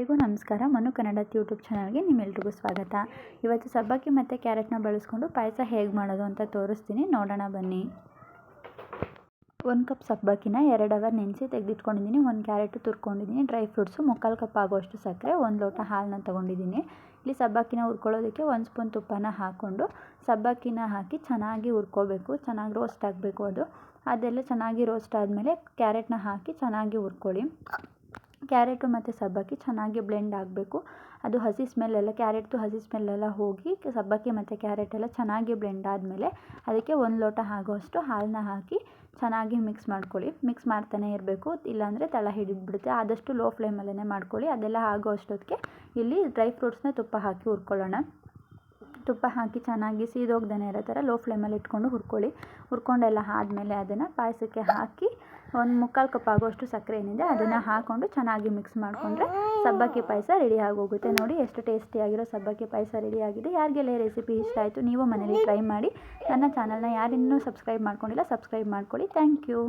ಎಲ್ರಿಗೂ ನಮಸ್ಕಾರ. ಮನು ಕನ್ನಡ ಯೂಟ್ಯೂಬ್ ಚಾನಲ್ಗೆ ನಿಮ್ಮೆಲ್ರಿಗೂ ಸ್ವಾಗತ. ಇವತ್ತು ಸಬ್ಬಕ್ಕಿ ಮತ್ತು ಕ್ಯಾರೆಟ್ನ ಬಳಸ್ಕೊಂಡು ಪಾಯಸ ಹೇಗೆ ಮಾಡೋದು ಅಂತ ತೋರಿಸ್ತೀನಿ. ನೋಡೋಣ ಬನ್ನಿ. ಒಂದು ಕಪ್ ಸಬ್ಬಕ್ಕಿನ ಎರಡು ಅವರ್ ನೆನೆಸಿ ತೆಗೆದಿಟ್ಕೊಂಡಿದ್ದೀನಿ. ಒಂದು ಕ್ಯಾರೆಟು ತುರ್ಕೊಂಡಿದ್ದೀನಿ. ಡ್ರೈ ಫ್ರೂಟ್ಸು, ಮುಕ್ಕಾಲು ಕಪ್ ಆಗೋಷ್ಟು ಸಕ್ಕರೆ, ಒಂದು ಲೋಟ ಹಾಲನ್ನ ತೊಗೊಂಡಿದ್ದೀನಿ. ಇಲ್ಲಿ ಸಬ್ಬಕ್ಕಿನ ಹುರ್ಕೊಳ್ಳೋದಕ್ಕೆ ಒಂದು ಸ್ಪೂನ್ ತುಪ್ಪನ ಹಾಕ್ಕೊಂಡು ಸಬ್ಬಕ್ಕಿನ ಹಾಕಿ ಚೆನ್ನಾಗಿ ಹುರ್ಕೋಬೇಕು. ಚೆನ್ನಾಗಿ ರೋಸ್ಟ್ ಆಗಬೇಕು ಅದು. ಅದೆಲ್ಲ ಚೆನ್ನಾಗಿ ರೋಸ್ಟ್ ಆದಮೇಲೆ ಕ್ಯಾರೆಟ್ನ ಹಾಕಿ ಚೆನ್ನಾಗಿ ಹುರ್ಕೊಳ್ಳಿ. ಕ್ಯಾರೆಟು ಮತ್ತು ಸಬ್ಬಕ್ಕಿ ಚೆನ್ನಾಗಿ ಬ್ಲೆಂಡ್ ಆಗಬೇಕು. ಅದು ಹಸಿ ಸ್ಮೆಲ್ಲೆಲ್ಲ ಕ್ಯಾರೆಟ್ದು ಹಸಿ ಸ್ಮೆಲ್ಲೆಲ್ಲ ಹೋಗಿ ಸಬ್ಬಕ್ಕಿ ಮತ್ತು ಕ್ಯಾರೆಟ್ ಎಲ್ಲ ಚೆನ್ನಾಗಿ ಬ್ಲೆಂಡ್ ಆದಮೇಲೆ ಅದಕ್ಕೆ ಒಂದು ಲೋಟ ಆಗೋಷ್ಟು ಹಾಲನ್ನ ಹಾಕಿ ಚೆನ್ನಾಗಿ ಮಿಕ್ಸ್ ಮಾಡ್ಕೊಳ್ಳಿ. ಮಿಕ್ಸ್ ಮಾಡ್ತಾನೆ ಇರಬೇಕು. ಇಲ್ಲಾಂದರೆ ತಳ ಹಿಡಿದ್ಬಿಡುತ್ತೆ. ಆದಷ್ಟು ಲೋ ಫ್ಲೇಮಲ್ಲೇ ಮಾಡ್ಕೊಳ್ಳಿ. ಅದೆಲ್ಲ ಆಗೋ ಅಷ್ಟೊತ್ತಿಗೆ ಇಲ್ಲಿ ಡ್ರೈ ಫ್ರೂಟ್ಸ್ನ ತುಪ್ಪ ಹಾಕಿ ಹುರ್ಕೊಳ್ಳೋಣ. ತುಪ್ಪ ಹಾಕಿ ಚೆನ್ನಾಗಿ ಸೀದೋಗ್ದೇ ಇರೋ ಥರ ಲೋ ಫ್ಲೇಮಲ್ಲಿ ಇಟ್ಕೊಂಡು ಹುರ್ಕೊಳ್ಳಿ. ಹುರ್ಕೊಂಡೆಲ್ಲ ಆದಮೇಲೆ ಅದನ್ನು ಪಾಯಸಕ್ಕೆ ಹಾಕಿ ಒಂದು ಮುಕ್ಕಾಲು ಕಪ್ ಆಗೋಷ್ಟು ಸಕ್ಕರೆ ಏನಿದೆ ಅದನ್ನು ಹಾಕ್ಕೊಂಡು ಚೆನ್ನಾಗಿ ಮಿಕ್ಸ್ ಮಾಡಿಕೊಂಡ್ರೆ ಸಬ್ಬಕ್ಕಿ ಪಾಯಸ ರೆಡಿ ಆಗೋಗುತ್ತೆ. ನೋಡಿ ಎಷ್ಟು ಟೇಸ್ಟಿಯಾಗಿರೋ ಸಬ್ಬಕ್ಕಿ ಪಾಯಸ ರೆಡಿ ಆಗಿದೆ. ಯಾರಿಗೆಲ್ಲ ರೆಸಿಪಿ ಇಷ್ಟ ಆಯಿತು ನೀವು ಮನೇಲಿ ಟ್ರೈ ಮಾಡಿ. ನನ್ನ ಚಾನಲ್ನ ಯಾರಿನ್ನೂ ಸಬ್ಸ್ಕ್ರೈಬ್ ಮಾಡ್ಕೊಂಡಿಲ್ಲ ಸಬ್ಸ್ಕ್ರೈಬ್ ಮಾಡ್ಕೊಳ್ಳಿ. Thank you